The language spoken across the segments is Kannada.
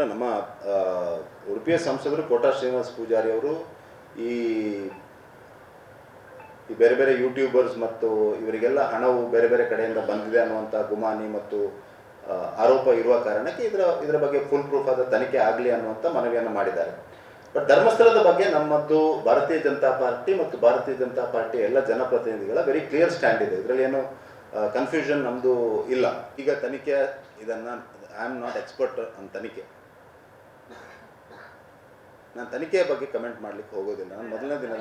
ಅಲ್ಲ ನಮ್ಮ ಉಡುಪಿಯ ಸಂಸದರು ಕೋಟಾ ಶ್ರೀನಿವಾಸ ಪೂಜಾರಿ ಅವರು, ಈ ಈ ಬೇರೆ ಬೇರೆ ಯೂಟ್ಯೂಬರ್ಸ್ ಮತ್ತು ಇವರಿಗೆಲ್ಲ ಹಣವು ಬೇರೆ ಬೇರೆ ಕಡೆಯಿಂದ ಬಂದಿದೆ ಅನ್ನುವಂಥ ಗುಮಾನಿ ಮತ್ತು ಆರೋಪ ಇರುವ ಕಾರಣಕ್ಕೆ ಇದರ ಇದರ ಬಗ್ಗೆ ಫುಲ್ ಪ್ರೂಫ್ ಆದ ತನಿಖೆ ಆಗಲಿ ಅನ್ನುವಂಥ ಮನವಿಯನ್ನು ಮಾಡಿದ್ದಾರೆ. ಬಟ್ ಧರ್ಮಸ್ಥಳದ ಬಗ್ಗೆ ನಮ್ಮದು ಭಾರತೀಯ ಜನತಾ ಪಾರ್ಟಿ ಮತ್ತು ಭಾರತೀಯ ಜನತಾ ಪಾರ್ಟಿ ಎಲ್ಲ ಜನಪ್ರತಿನಿಧಿಗಳ ವೆರಿ ಕ್ಲಿಯರ್ ಸ್ಟ್ಯಾಂಡ್ ಇದೆ. ಇದರಲ್ಲಿ ಏನು ಕನ್ಫ್ಯೂಷನ್ ನಮ್ಮದು ಇಲ್ಲ. ಈಗ ತನಿಖೆ, ಇದನ್ನು I am not expert on ತನಿಖೆ. ನಾನು ತನಿಖೆಯ ಬಗ್ಗೆ ಕಮೆಂಟ್ ಮಾಡ್ಲಿಕ್ಕೆ ಹೋಗೋದಿಲ್ಲ. ನಾನು ಮೊದಲನೇ ದಿನ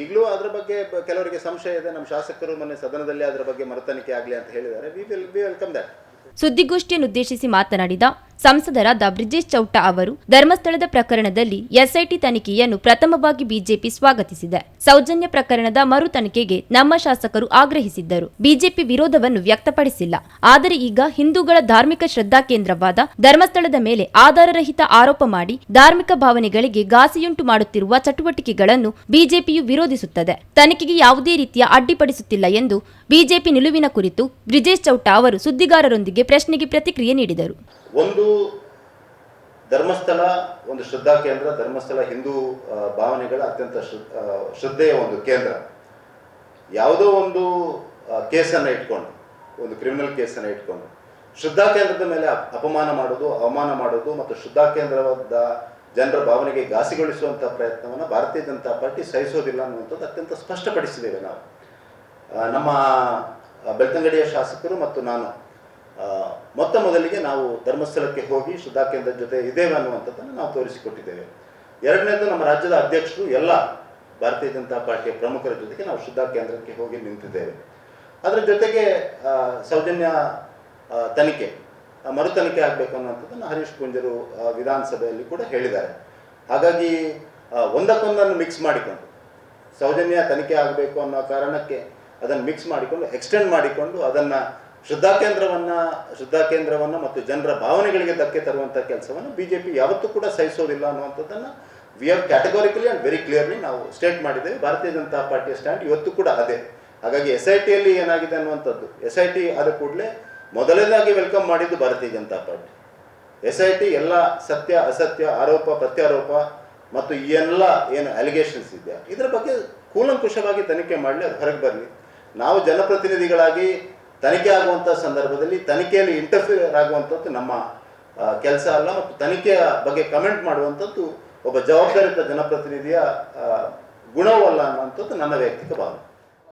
ಈಗಲೂ ಅದ್ರ ಬಗ್ಗೆ ಕೆಲವರಿಗೆ ಸಂಶಯ ಇದೆ. ನಮ್ಮ ಶಾಸಕರು ಮೊನ್ನೆ ಸದನದಲ್ಲಿ ಅದರ ಬಗ್ಗೆ ಮರುತನಿಖೆ ಆಗಲಿ ಅಂತ ಹೇಳಿದ್ದಾರೆ. We will we welcome that ಸುದ್ದಿಗೋಷ್ಠಿಯನ್ನುದ್ದೇಶಿಸಿ ಮಾತನಾಡಿದ ಸಂಸದರಾದ ಬ್ರಿಜೇಶ್ ಚೌಟ ಅವರು ಧರ್ಮಸ್ಥಳದ ಪ್ರಕರಣದಲ್ಲಿ ಎಸ್ಐಟಿ ತನಿಖೆಯನ್ನು ಪ್ರಥಮವಾಗಿ ಬಿಜೆಪಿ ಸ್ವಾಗತಿಸಿದೆ. ಸೌಜನ್ಯ ಪ್ರಕರಣದ ಮರು ತನಿಖೆಗೆ ನಮ್ಮ ಶಾಸಕರು ಆಗ್ರಹಿಸಿದ್ದರು. ಬಿಜೆಪಿ ವಿರೋಧವನ್ನು ವ್ಯಕ್ತಪಡಿಸಿಲ್ಲ. ಆದರೆ ಈಗ ಹಿಂದೂಗಳ ಧಾರ್ಮಿಕ ಶ್ರದ್ಧಾ ಕೇಂದ್ರವಾದ ಧರ್ಮಸ್ಥಳದ ಮೇಲೆ ಆಧಾರರಹಿತ ಆರೋಪ ಮಾಡಿ ಧಾರ್ಮಿಕ ಭಾವನೆಗಳಿಗೆ ಘಾಸಿಯುಂಟು ಮಾಡುತ್ತಿರುವ ಚಟುವಟಿಕೆಗಳನ್ನು ಬಿಜೆಪಿಯು ವಿರೋಧಿಸುತ್ತದೆ. ತನಿಖೆಗೆ ಯಾವುದೇ ರೀತಿಯ ಅಡ್ಡಿಪಡಿಸುತ್ತಿಲ್ಲ ಎಂದು ಬಿಜೆಪಿ ನಿಲುವಿನ ಕುರಿತು ಬ್ರಿಜೇಶ್ ಚೌಟ ಅವರು ಸುದ್ದಿಗಾರರೊಂದಿಗೆ ಪ್ರಶ್ನೆಗೆ ಪ್ರತಿಕ್ರಿಯೆ ನೀಡಿದರು. ಒಂದು ಧರ್ಮಸ್ಥಳ, ಒಂದು ಶ್ರದ್ಧಾ ಕೇಂದ್ರ, ಧರ್ಮಸ್ಥಳ ಹಿಂದೂ ಭಾವನೆಗಳ ಅತ್ಯಂತ ಶ್ರ- ಶ್ರದ್ಧೆಯ ಒಂದು ಕೇಂದ್ರ. ಯಾವುದೋ ಒಂದು ಕೇಸನ್ನು ಇಟ್ಕೊಂಡು, ಒಂದು ಕ್ರಿಮಿನಲ್ ಕೇಸನ್ನು ಇಟ್ಕೊಂಡು, ಶ್ರದ್ಧಾ ಕೇಂದ್ರದ ಮೇಲೆ ಅಪಮಾನ ಮಾಡೋದು, ಅವಮಾನ ಮಾಡೋದು ಮತ್ತು ಶ್ರದ್ಧಾ ಕೇಂದ್ರದ ಜನರ ಭಾವನೆಗೆ ಘಾಸಿಗೊಳಿಸುವಂಥ ಪ್ರಯತ್ನವನ್ನು ಭಾರತೀಯ ಜನತಾ ಪಾರ್ಟಿ ಸಹಿಸೋದಿಲ್ಲ ಅನ್ನುವಂಥದ್ದು ಅತ್ಯಂತ ಸ್ಪಷ್ಟಪಡಿಸಿದ್ದೇವೆ ನಾವು. ನಮ್ಮ ಬೆಳ್ತಂಗಡಿಯ ಶಾಸಕರು ಮತ್ತು ನಾನು ಮೊತ್ತ ಮೊದಲಿಗೆ ನಾವು ಧರ್ಮಸ್ಥಳಕ್ಕೆ ಹೋಗಿ ಸುಧಾ ಕೇಂದ್ರದ ಜೊತೆ ಇದ್ದೇವೆ ಅನ್ನುವಂಥದ್ದನ್ನು ನಾವು ತೋರಿಸಿಕೊಟ್ಟಿದ್ದೇವೆ. ಎರಡನೇದು ನಮ್ಮ ರಾಜ್ಯದ ಅಧ್ಯಕ್ಷರು ಎಲ್ಲ ಭಾರತೀಯ ಜನತಾ ಪಾರ್ಟಿಯ ಪ್ರಮುಖರ ಜೊತೆಗೆ ನಾವು ಶುದ್ಧ ಕೇಂದ್ರಕ್ಕೆ ಹೋಗಿ ನಿಂತಿದ್ದೇವೆ. ಅದರ ಜೊತೆಗೆ ಸೌಜನ್ಯ ತನಿಖೆ ಮರು ತನಿಖೆ ಆಗಬೇಕು ಅನ್ನುವಂಥದ್ದನ್ನು ಹರೀಶ್ ಪುಂಜರು ವಿಧಾನಸಭೆಯಲ್ಲಿ ಕೂಡ ಹೇಳಿದ್ದಾರೆ. ಹಾಗಾಗಿ ಒಂದಕ್ಕೊಂದನ್ನು ಮಿಕ್ಸ್ ಮಾಡಿಕೊಂಡು, ಸೌಜನ್ಯ ತನಿಖೆ ಆಗಬೇಕು ಅನ್ನೋ ಕಾರಣಕ್ಕೆ ಅದನ್ನು ಮಿಕ್ಸ್ ಮಾಡಿಕೊಂಡು ಎಕ್ಸ್ಟೆಂಡ್ ಮಾಡಿಕೊಂಡು ಅದನ್ನು ಶ್ರದ್ಧಾ ಕೇಂದ್ರವನ್ನು ಶ್ರದ್ಧಾ ಕೇಂದ್ರವನ್ನು ಮತ್ತು ಜನರ ಭಾವನೆಗಳಿಗೆ ಧಕ್ಕೆ ತರುವಂಥ ಕೆಲಸವನ್ನು ಬಿ ಜೆ ಪಿ ಯಾವತ್ತೂ ಕೂಡ ಸಹಿಸೋದಿಲ್ಲ ಅನ್ನುವಂಥದ್ದನ್ನು we have categorically and very clearly ನಾವು ಸ್ಟೇಟ್ ಮಾಡಿದ್ದೇವೆ. ಭಾರತೀಯ ಜನತಾ ಪಾರ್ಟಿಯ ಸ್ಟ್ಯಾಂಡ್ ಇವತ್ತು ಕೂಡ ಅದೇ. ಹಾಗಾಗಿ ಎಸ್ ಐ ಟಿಯಲ್ಲಿ ಏನಾಗಿದೆ ಅನ್ನುವಂಥದ್ದು. ಎಸ್ ಐ ಟಿ ಆದ ಕೂಡಲೇ ಮೊದಲನೇದಾಗಿ ವೆಲ್ಕಮ್ ಮಾಡಿದ್ದು Bharatiya Janata Party. S I T ಎಲ್ಲ ಸತ್ಯ, ಅಸತ್ಯ, ಆರೋಪ, ಪ್ರತ್ಯಾರೋಪ ಮತ್ತು ಈ ಎಲ್ಲ ಏನು ಅಲಿಗೇಷನ್ಸ್ ಇದೆಯಾ ಇದರ ಬಗ್ಗೆ ಕೂಲಂಕುಷವಾಗಿ ತನಿಖೆ ಮಾಡಲಿ, ಅದು ಹೊರಗೆ ಬರಲಿ. ನಾವು ಜನಪ್ರತಿನಿಧಿಗಳಾಗಿ ತನಿಖೆ ಆಗುವಂಥ ಸಂದರ್ಭದಲ್ಲಿ ತನಿಖೆಯಲ್ಲಿ ಇಂಟರ್ಫಿಯರ್ ಆಗುವಂಥದ್ದು ನಮ್ಮ ಕೆಲಸ ಅಲ್ಲ ಮತ್ತು ತನಿಖೆಯ ಬಗ್ಗೆ ಕಮೆಂಟ್ ಮಾಡುವಂಥದ್ದು ಒಬ್ಬ ಜವಾಬ್ದಾರಿತ ಜನಪ್ರತಿನಿಧಿಯ ಗುಣವಲ್ಲ ಅನ್ನುವಂಥದ್ದು ನನ್ನ ವೈಯಕ್ತಿಕ ಭಾವನೆ.